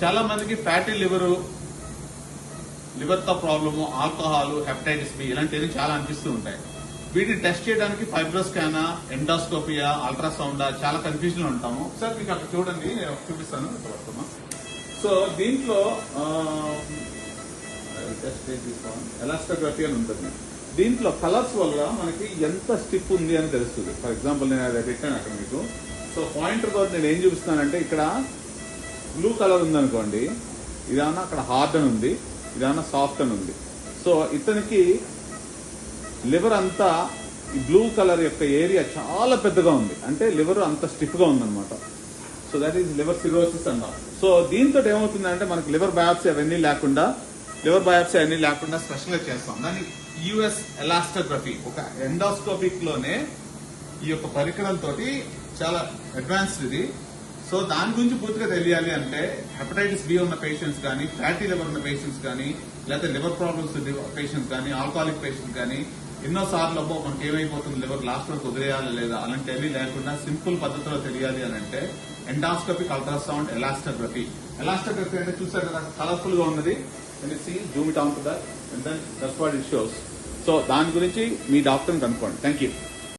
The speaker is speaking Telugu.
చాలా మందికి ఫ్యాటీ లివర్ లివర్తో ప్రాబ్లము ఆల్కహాల్ హెపటైటిస్ బి ఇలాంటివి చాలా అనిపిస్తూ ఉంటాయి. వీటిని టెస్ట్ చేయడానికి ఫైబ్రోస్కానా ఎండాస్కోపియా అల్ట్రాసౌండా చాలా కన్ఫ్యూజన్లో ఉంటాము. సార్ మీకు అక్కడ చూడండి చూపిస్తాను. సో దీంట్లో ఎలాస్టోగ్రఫీ అని ఉంటుంది. దీంట్లో కలర్స్ వల్ల మనకి ఎంత స్టిప్ ఉంది అని తెలుస్తుంది. ఫర్ ఎగ్జాంపుల్ నేను అది పెట్టాను అక్కడ మీకు. సో పాయింటర్ తోటి నేను ఏం చూపిస్తానంటే ఇక్కడ బ్లూ కలర్ ఉందనుకోండి ఇదన్నా అక్కడ హార్డ్ అని ఉంది ఇదన్నా సాఫ్ట్ అని ఉంది. సో ఇతనికి లివర్ అంతా ఈ బ్లూ కలర్ యొక్క ఏరియా చాలా పెద్దగా ఉంది. అంటే లివర్ అంత స్టిఫ్గా ఉందనమాట ఉందన్నమాట. So that is liver cirrhosis అన్నాం సో దీంతో ఏమవుతుందంటే మనకి లివర్ బయాప్సీ అవన్నీ లేకుండా లివర్ బయాప్సీ అవన్నీ లేకుండా స్పెషల్గా చేస్తాం. దాన్ని యుఎస్ ఎలాస్టోగ్రఫీ ఒక ఎండోస్కోపిక్లోనే ఈ యొక్క పరికరంతో చాలా అడ్వాన్స్డ్ ఇది. సో దాని గురించి పూర్తిగా తెలియాలి అంటే హెపటైటిస్ బి ఉన్న పేషెంట్స్ కానీ ఫ్యాటీ లివర్ ఉన్న పేషెంట్స్ కానీ లేకపోతే లివర్ ప్రాబ్లమ్స్ పేషెంట్స్ కానీ ఆల్కహాలిక్ పేషెంట్స్ కానీ ఎన్నో సార్లు అబ్బో మనకి ఏమైపోతుంది లివర్ లాస్ట్ వరకు వదిలేయాలి లేదా అలాంటివి లేకుండా సింపుల్ పద్ధతిలో తెలియాలి అని అంటే ఎండాస్కోపిక్ అల్ట్రాసౌండ్ ఎలాస్టోగ్రఫీ ఎలాస్టోగ్రఫీ అంటే చూసారు కదా కలర్ఫుల్గా ఉన్నది. Zoom it on to that and then that's what it shows so దాని గురించి మీ డాక్టర్ని కనుక్కోండి. Thank you